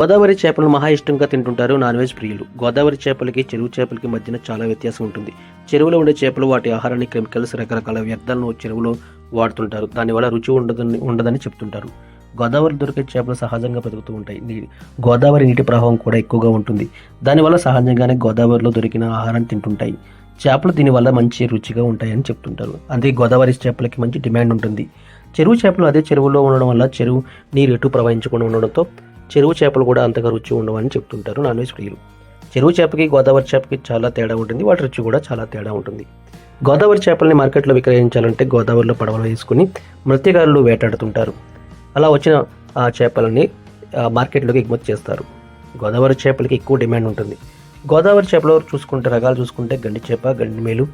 గోదావరి చేపలను మహా ఇష్టంగా తింటుంటారు నాన్ వెజ్ ప్రియులు. గోదావరి చేపలకి చెరువు చేపలకి మధ్యన చాలా వ్యత్యాసం ఉంటుంది. చెరువులో ఉండే చేపలు వాటి ఆహారాన్ని కెమికల్స్ రకరకాల వ్యర్థాలను చెరువులో వాడుతుంటారు. దానివల్ల రుచి ఉండదని ఉండదని చెప్తుంటారు. గోదావరి దొరికే చేపలు సహజంగా బతుకుతూ ఉంటాయి. నీ గోదావరి నీటి ప్రవాహం కూడా ఎక్కువగా ఉంటుంది. దానివల్ల సహజంగానే గోదావరిలో దొరికిన ఆహారాన్ని తింటుంటాయి. చేపలు దీనివల్ల మంచి రుచిగా ఉంటాయని చెప్తుంటారు. అందుకే గోదావరి చేపలకి మంచి డిమాండ్ ఉంటుంది. చెరువు చేపలు అదే చెరువులో ఉండడం వల్ల చెరువు నీరు ఎటు ప్రవహించకుండా ఉండడంతో చెరువు చేపలు కూడా అంతగా రుచి ఉండవని చెప్తుంటారు నాన్ వెజ్ ప్రియులు. చెరువు చేపకి గోదావరి చేపకి చాలా తేడా ఉంటుంది వాటి రుచి కూడా చాలా తేడా ఉంటుంది. గోదావరి చేపల్ని మార్కెట్లో విక్రయించాలంటే గోదావరిలో పడవలు వేసుకుని మత్స్యకారులు వేటాడుతుంటారు. అలా వచ్చిన ఆ చేపలని మార్కెట్లోకి ఎగుమతి చేస్తారు. గోదావరి చేపలకి ఎక్కువ డిమాండ్ ఉంటుంది. గోదావరి చేపలో చూసుకుంటే రకాలు చూసుకుంటే గండి చేప గండిమేలు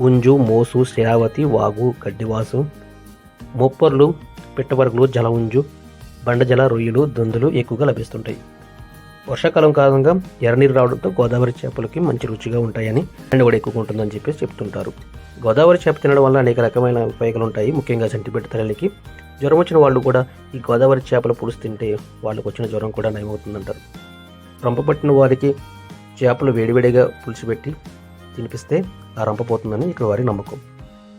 ఉంజు మోసు శరావతి వాగు గడ్డివాసు మొప్పర్లు పిట్టవర్గులు జల ఉంజు బండజల రొయ్యలు దొందులు ఎక్కువగా లభిస్తుంటాయి. వర్షాకాలం కారణంగా ఎర్రనీరు రావడంతో గోదావరి చేపలకి మంచి రుచిగా ఉంటాయని అండ్ కూడా ఎక్కువగా ఉంటుందని చెప్పేసి చెప్తుంటారు. గోదావరి చేప తినడం వల్ల అనేక రకమైన ఉపయోగాలు ఉంటాయి. ముఖ్యంగా చంటిబిడ్డ తల్లికి జ్వరం వచ్చిన వాళ్ళు కూడా ఈ గోదావరి చేపల పులుసు తింటే వాళ్ళకి వచ్చిన జ్వరం కూడా నయమవుతుందంటారు. రంప పట్టిన వారికి చేపలు వేడివేడిగా పులుసు పెట్టి తినిపిస్తే ఆ రంప పోతుందని ఇక్కడ వారి నమ్మకం.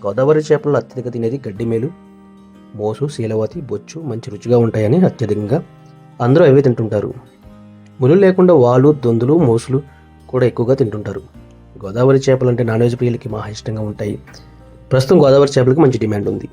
గోదావరి చేపలు అత్యధిక తినేది గడ్డి మేలు బోసు శీలవతి బొచ్చు మంచి రుచిగా ఉంటాయని అత్యధికంగా అందరూ అవే తింటుంటారు. ముళ్ళు లేకుండా వాలు దొందులు మోసులు కూడా ఎక్కువగా తింటుంటారు. గోదావరి చేపలు అంటే నాన్ వెజ్ ప్రియులకి మహా ఇష్టంగా ఉంటాయి. ప్రస్తుతం గోదావరి చేపలకి మంచి డిమాండ్ ఉంది.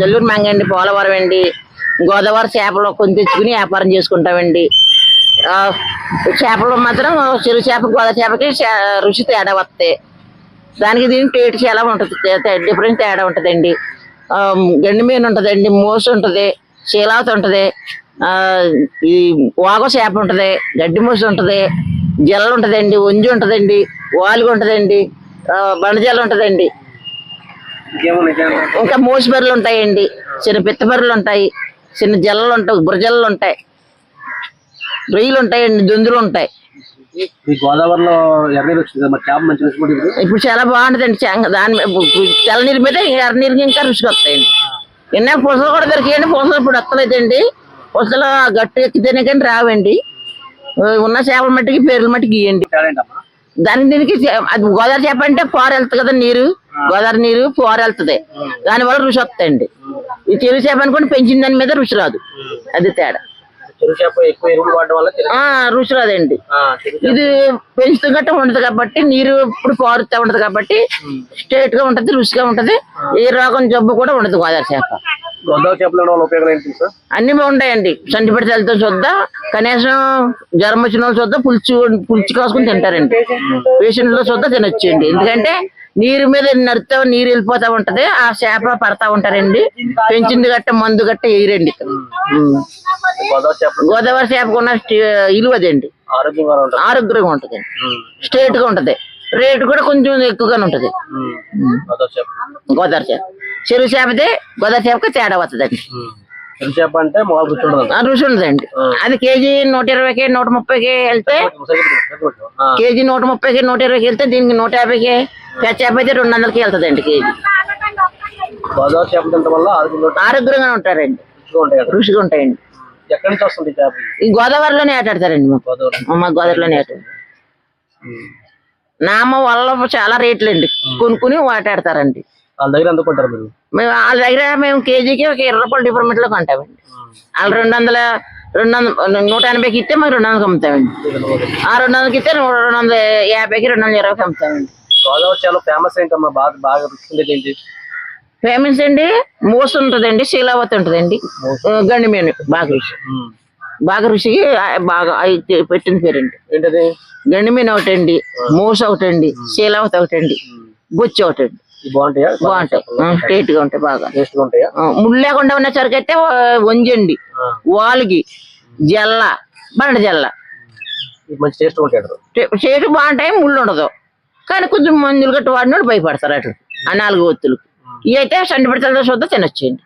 జల్లూరు మంగండి పోలవరం అండి. గోదావరి చేపలు కొని తెచ్చుకుని వ్యాపారం చేసుకుంటామండి. చేపలు మాత్రం చెరువు చేప గోదావరి చేపకి రుచి తేడా వస్తాయి. దానికి దీనికి టేస్ట్ చాలా ఉంటుంది డిఫరెంట్ తేడా ఉంటుందండి. గండి మీన్ ఉంటుందండి మోసు ఉంటుంది శీలావతి ఉంటుంది ఈ వాగ చేప ఉంటుంది గడ్డి మోసు ఉంటుంది జల్ల ఉంటుందండి ఒంజి ఉంటుందండి వాలుగు ఉంటుందండి ఆ, బండజల్ల ఉంటుందండి. ఇంకా మోసిబర్రెలు ఉంటాయండి. చిన్న పిత్తబర్రెలు ఉంటాయి. చిన్న జల్లలు ఉంటాయి. బురజల్లలు ఉంటాయి. రొయ్యలు ఉంటాయండి. దొందులు ఉంటాయి. గోదావరిలో ఇప్పుడు? చాలా బాగుంటుందండి. దాని మీద తెల్ల నీరు మీద ఎర్ర నీరుకి ఇంకా రుచిగా వస్తాయండి. ఎన్నో పూసలు కూడా దొరికాయండి. పూసలు ఇప్పుడు వస్తలేదండి. పూసలు గట్టు ఎక్కితేనే కానీ రావండి. ఉన్న చేపల మట్టికి పేర్ల మట్టికి ఇవ్వండి దానికి దీనికి అది గోదావరి చేప అంటే పోర వెళ్తుంది కదా నీరు. గోదావరి నీరు పోర వెళ్తుంది. దాని వల్ల రుచి వస్తాయండి. ఈ చెరువు చేప అనుకోండి పెంచిన దాని మీద రుచి రాదు. అది తేడా. రుచి రాదండి. ఇది పెంచుతూ గట్ట ఉండదు కాబట్టి నీరు ఇప్పుడు పారుతూ ఉంటది కాబట్టి స్ట్రేట్గా ఉంటది రుచిగా ఉంటది. ఏ రోగం జబ్బు కూడా ఉండదు గోదావరి చేప. చేపలు ఏంటి సార్? అన్ని ఉంటాయండి సంటిపెట్టి తల్లితో చూద్దా కనీసం జ్వరం వచ్చిన వాళ్ళు చూద్దా పులుచు పులుచు కాసుకుని తింటారండి. పేషెంట్లో చూద్దా తినొచ్చండి. ఎందుకంటే నీరు మీద నడితే నీరు వెళ్ళిపోతా ఉంటది ఆ చేప పడతా ఉంటారండి. పెంచింది గట్ట మందు గట్ట వేయరండి. గోదావరి చేపకు ఉన్న ఇలువదండి ఆరోగ్యంగా ఉంటుంది? స్ట్రేట్గా ఉంటది. రేటు కూడా కొంచెం ఎక్కువగానే ఉంటది. గోదావరి చేప. చెరువు చేపతే గోదావరి చేపకి తేడా వస్తుందండి చేప అంటే రుచి ఉండదండి. అది కేజీ నూట ఇరవైకి నూట ముప్పైకి వెళ్తే కేజీ నూట ముప్పైకి నూట ఇరవైకి వెళ్తే దీనికి నూట యాభైకి పెద్ద చేప అయితే రెండు వందలకి వెళ్తుందండి కేజీ ఆరోగ్యంగా ఉంటారండి. రుచిగా ఉంటాయండి. ఈ గోదావరిలోనే ఆటాడతారండి మా గోదావరిలోనే ఆట నామ వల్ల చాలా రేట్లు అండి కొనుక్కుని వాటాడతారండి. వాళ్ళ దగ్గర ఎంత కొంటారు మీరు? మేము వాళ్ళ దగ్గర మేము కేజీకి ఒక ఇరవై రూపాయలు డిఫరెంట్లో కొంటామండి. వాళ్ళు రెండు వందల రెండు వందల నూట ఎనభైకి ఇస్తే మాకు రెండు వందలకి అమ్ముతామండి. ఆ రెండు వందలకి ఇస్తే రెండు వందల యాభైకి రెండు వందల ఇరవైకి అమ్ముతామండి. గోదావరి చాలా ఫేమస్ ఏంటమ్మా? బాగా బాగా ఏంటి? ఫేమస్ అండి మోసు ఉంటుందండి శీలావతి ఉంటుందండి. గండి మీను బాగా రుచి. బాగా రుచికి బాగా పెట్టిన పేరండి. ఏంటది? గండి మీను ఒకటండి మోసు ఒకటండి శీలావతి ఒకటండి బొచ్చు ఒకటండి. బాగుంటాయా? బాగుంటాయి. స్ట్రేట్గా ఉంటాయి బాగా. టేస్ట్ ఉంటాయా? ఆ, ముళ్ళు లేకుండా ఉన్న సరికి అయితే వంజండి వాలుగి జల్ల బండ జల్ల. ఇది మంచి టేస్ట్ ఉంటాడు చేటు బాగుంటాయి ముళ్ళు ఉండదు. కానీ కొంచెం మందులు గట్టి వాడినోడు భయపడతారు అటు ఆ నాలుగు ఒత్తులు. ఇవి అయితే సండి పెడతలతో చూద్దా తినొచ్చేయండి.